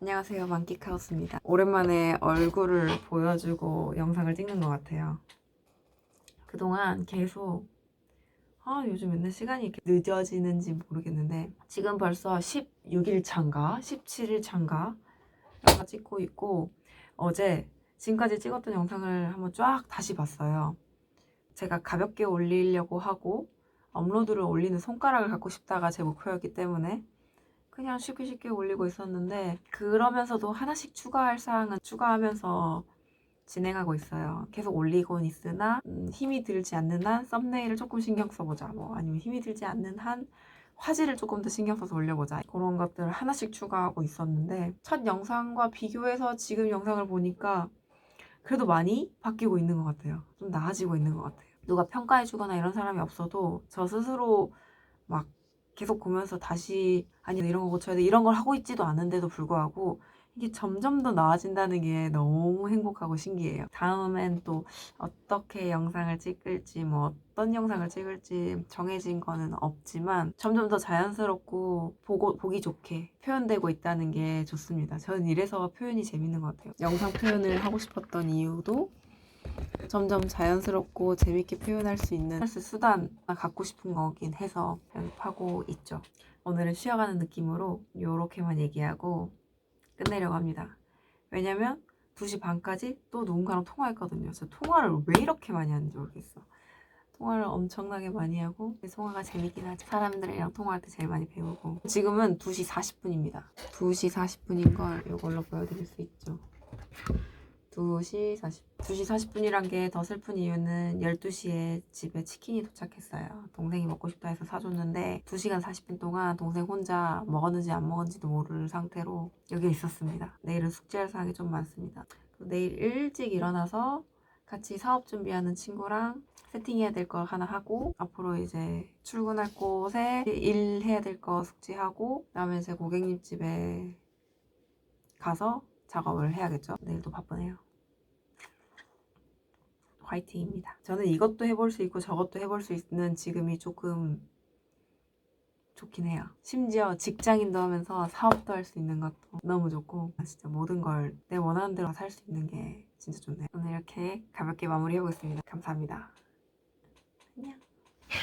안녕하세요. 만끽하우스입니다. 오랜만에 얼굴을 보여주고 영상을 찍는 것 같아요. 그동안 계속 아 요즘 맨날 시간이 이렇게 늦어지는지 모르겠는데 지금 벌써 16일 차인가 17일 차인가 영화 찍고 있고 어제 지금까지 찍었던 영상을 한번 쫙 다시 봤어요. 제가 가볍게 올리려고 하고 업로드를 올리는 손가락을 갖고 싶다가 제 목표였기 때문에 그냥 쉽게 쉽게 올리고 있었는데 그러면서도 하나씩 추가할 사항은 추가하면서 진행하고 있어요. 계속 올리곤 있으나 음, 힘이 들지 않는 한 썸네일을 조금 신경 써보자. 뭐 아니면 힘이 들지 않는 한 화질을 조금 더 신경 써서 올려보자. 그런 것들을 하나씩 추가하고 있었는데 첫 영상과 비교해서 지금 영상을 보니까 그래도 많이 바뀌고 있는 것 같아요. 좀 나아지고 있는 것 같아요. 누가 평가해주거나 이런 사람이 없어도 저 스스로 막 계속 보면서 다시 아니 이런 거 고쳐야 돼 이런 걸 하고 있지도 않은데도 불구하고 이게 점점 더 나아진다는 게 너무 행복하고 신기해요. 다음엔 또 어떻게 영상을 찍을지 뭐 어떤 영상을 찍을지 정해진 거는 없지만 점점 더 자연스럽고 보고 보기 좋게 표현되고 있다는 게 좋습니다. 저는 이래서 표현이 재밌는 것 같아요. 영상 표현을 하고 싶었던 이유도 점점 자연스럽고 재밌게 표현할 수 있는 할수 수단 갖고 싶은 거긴 해서 연습하고 있죠. 오늘은 쉬어가는 느낌으로 이렇게만 얘기하고 끝내려고 합니다. 왜냐면 2시 반까지 또 누군가랑 통화했거든요. 저 통화를 왜 이렇게 많이 하는지 모르겠어. 통화를 엄청나게 많이 하고 통화가 재밌긴 하죠. 사람들이랑 통화할 때 제일 많이 배우고 지금은 2시 40분입니다. 2시 40분인 걸 이걸로 보여드릴 수 있죠. 2시 40, 2시 40분이란 게 더 슬픈 이유는 12시에 집에 치킨이 도착했어요. 동생이 먹고 싶다 해서 사줬는데 2시간 40분 동안 동생 혼자 먹었는지 안 먹었는지도 모를 상태로 여기에 있었습니다. 내일은 숙제할 사항이 좀 많습니다. 내일 일찍 일어나서 같이 사업 준비하는 친구랑 세팅해야 될거 하나 하고 앞으로 이제 출근할 곳에 일해야 될 거 숙지하고 그다음에 이제 고객님 집에 가서 작업을 해야겠죠. 내일도 바쁘네요. 화이팅입니다. 저는 이것도 해볼 수 있고 저것도 해볼 수 있는 지금이 조금 좋긴 해요. 심지어 직장인도 하면서 사업도 할 수 있는 것도 너무 좋고 진짜 모든 걸 내 원하는 대로 살 수 있는 게 진짜 좋네요. 오늘 이렇게 가볍게 마무리해보겠습니다. 감사합니다. 안녕.